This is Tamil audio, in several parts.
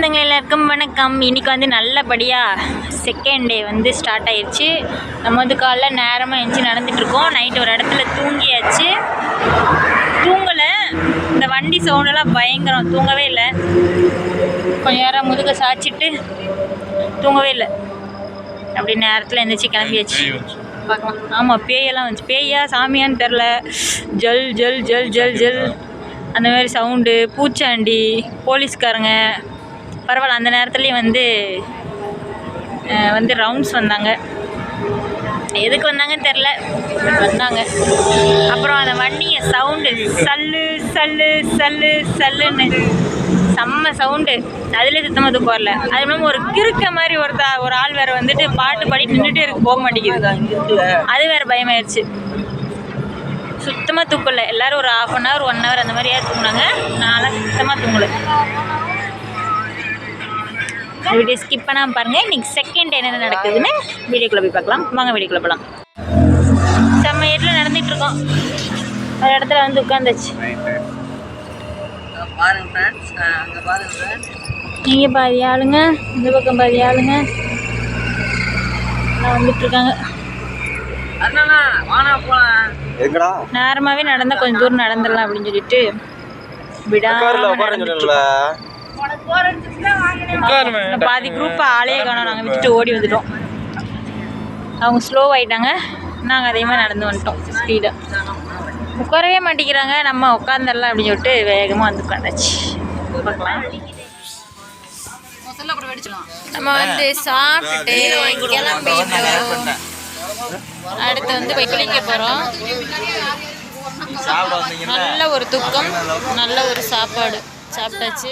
சொந்தங்கள் எல்லாருக்கும் வணக்கம். இன்னைக்கு வந்து நல்லபடியாக செகண்ட் டே வந்து ஸ்டார்ட் ஆயிடுச்சு நம்ம வந்து காலைல நேரமாக எழுந்துச்சி நடந்துட்டுருக்கோம். நைட்டு ஒரு இடத்துல தூங்கியாச்சு. தூங்கலை. இந்த வண்டி சவுண்டெல்லாம் பயங்கரம். தூங்கவே இல்லை. கொஞ்ச நேரம் முதுக சாய்ச்சிட்டு தூங்கவே இல்லை. அப்படி நேரத்தில் எழுந்திரிச்சு கிளம்பியாச்சு. பார்க்கலாம். ஆமாம் பேயெல்லாம் வந்துச்சு. பேயா சாமியான்னு தெரில ஜல் ஜல் ஜல் ஜல் ஜல். அந்த மாதிரி சவுண்டு பூச்சாண்டி போலீஸ்காரங்க பரவாயில்ல அந்த நேரத்துலேயும் வந்து வந்து ரவுண்ட்ஸ் வந்தாங்க. எதுக்கு வந்தாங்கன்னு தெரில வந்தாங்க. அப்புறம் அந்த வண்டிங்க சவுண்டு சல்லு சல்லு சல்லு சல்லுன்னு. செம்ம சவுண்டு அதுலேயே சுத்தமாக தூக்கம் வரல அது இல்லாமல் ஒரு கிறுக்க மாதிரி ஒருத்தா ஒரு ஆள் வேறு வந்துட்டு பாட்டு பாடி நின்றுட்டே இருக்கு போக மாட்டேங்குது. அது வேறு பயமாயிருச்சு. சுத்தமாக தூக்கல. எல்லாரும் ஒரு half an hour one hour அந்த மாதிரியா தூங்குனாங்க. நான்லாம் சுத்தமாக தூங்கலை. வீடியோ ஸ்கிப் பண்ணாமல் பாருங்கள் இன்னைக்கு செகண்ட் என்னென்ன நடக்குதுன்னு வீடியோக்குள்ளே போய் பார்க்கலாம். வாங்க வீடியோக்குள்ளே போகலாம் செம்ம ஏட்டில் நடந்துட்டு இருக்கோம். ஒரு இடத்துல வந்து உட்காந்துச்சு நீங்கள் பாதி ஆளுங்க. இந்த பக்கம் பாதி ஆளுங்க. எல்லாம் வந்துட்டு இருக்காங்க. அண்ணா வானா போலாம் எங்கடா? நேரமாகவே நடந்தால் கொஞ்சம் தூரம் நடந்துடலாம் அப்படின்னு சொல்லிட்டு உட்காருல பாதி குரூப் ஆளே காணோம். நாங்கள் விட்டுட்டு ஓடி வந்துட்டோம். அவங்க ஸ்லோ ஆயிட்டாங்க. நாங்கள் அதே மாதிரி நடந்து வந்துட்டோம். ஸ்பீடாக உட்காரவே மாட்டேங்கிறாங்க. நம்ம உட்காந்துடலாம் அப்படின்னு சொல்லிட்டு வேகமாக வந்து உட்காந்தாச்சு. பார்க்கலாம். நம்ம வந்து சாப்பிட்டுட்டு கிளம்பிட்டோம். அடுத்து வந்து போய் குளிக்க போகிறோம் நல்ல ஒரு துக்கம் நல்ல ஒரு சாப்பாடு. சாப்பிட்டாச்சு.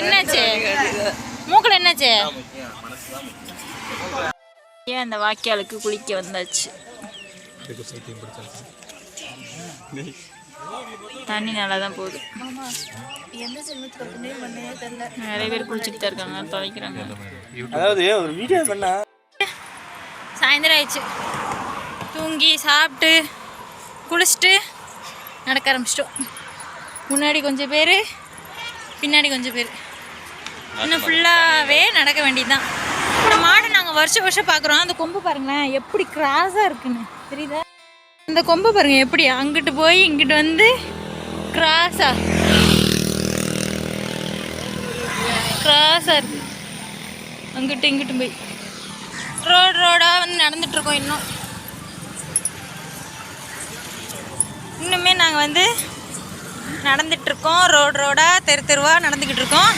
என்னாச்சு? மூக்கில் என்னாச்சு? ஏன் அந்த வாக்கியாளுக்கு குளிக்க வந்தாச்சு? தண்ணி நல்லா தான் போகுது. நிறைய பேர் குளிச்சுட்டு தான் இருக்காங்க பண்ணா. சாயந்தரம் ஆயிடுச்சு. தூங்கி சாப்பிட்டு குளிச்சுட்டு நடக்க ஆரம்பிச்சிட்டோம். முன்னாடி கொஞ்சம் பேர் பின்னாடி கொஞ்சம் பேர். இன்னும் ஃபுல்லாகவே நடக்க வேண்டியதுதான். இந்த மாடை நாங்கள் வருஷம் வருஷம் பார்க்குறோம் அந்த கொம்பு பாருங்களேன் எப்படி கிராஸாக இருக்குன்னு. தெரியுதா? இந்த கொம்பு பாருங்கள் எப்படி? அங்கிட்டு போய் இங்கிட்டு வந்து கிராஸா கிராஸாக இருக்குது அங்கிட்டு இங்கிட்டு போய். ரோடு ரோடாக வந்து நடந்துட்டுருக்கோம் இன்னும் இன்னுமே நாங்கள் வந்து நடந்துட்டுருக்கோம். ரோடு ரோடாக தெரு தெருவாக நடந்துக்கிட்டு இருக்கோம்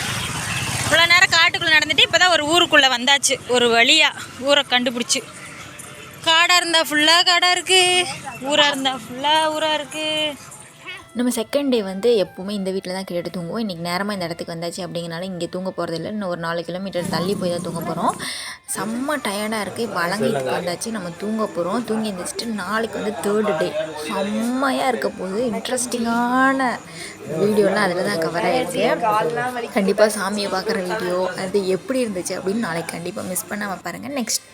இவ்வளோ நேரம் காட்டுக்குள்ளே நடந்துட்டு இப்போ தான் ஒரு ஊருக்குள்ளே வந்தாச்சு. ஒரு வழியாக ஊரை கண்டுபிடிச்சி. காடாக இருந்தால் ஃபுல்லாக காடாக இருக்குது ஊராக இருந்தால் ஃபுல்லாக ஊராக இருக்குது நம்ம செகண்ட் டே வந்து எப்போவுமே இந்த வீட்டில் தான் கேட்டு தூங்குவோம். இன்றைக்கி நேரமாக இந்த இடத்துக்கு வந்தாச்சு அப்படிங்கிறனால இங்கே தூங்க போகிறது இல்லை. இன்னும் ஒரு நாலு கிலோமீட்டர் தள்ளி போய் தான் தூங்க போகிறோம் செம்ம டயர்டாக இருக்குது வழங்கிட்டு வந்தாச்சு. நம்ம தூங்க போகிறோம் தூங்கி எழுந்திரிச்சிட்டு நாளைக்கு வந்து தேர்டு டே செம்மையாக இருக்க போகுது. இன்ட்ரெஸ்டிங்கான வீடியோலாம் அதில் தான் கவர் ஆகிருக்கு கண்டிப்பாக சாமியை பார்க்குற வீடியோ அது எப்படி இருந்துச்சு அப்படின்னு நாளைக்கு கண்டிப்பாக மிஸ் பண்ணாமல் பாருங்கள் நெக்ஸ்ட்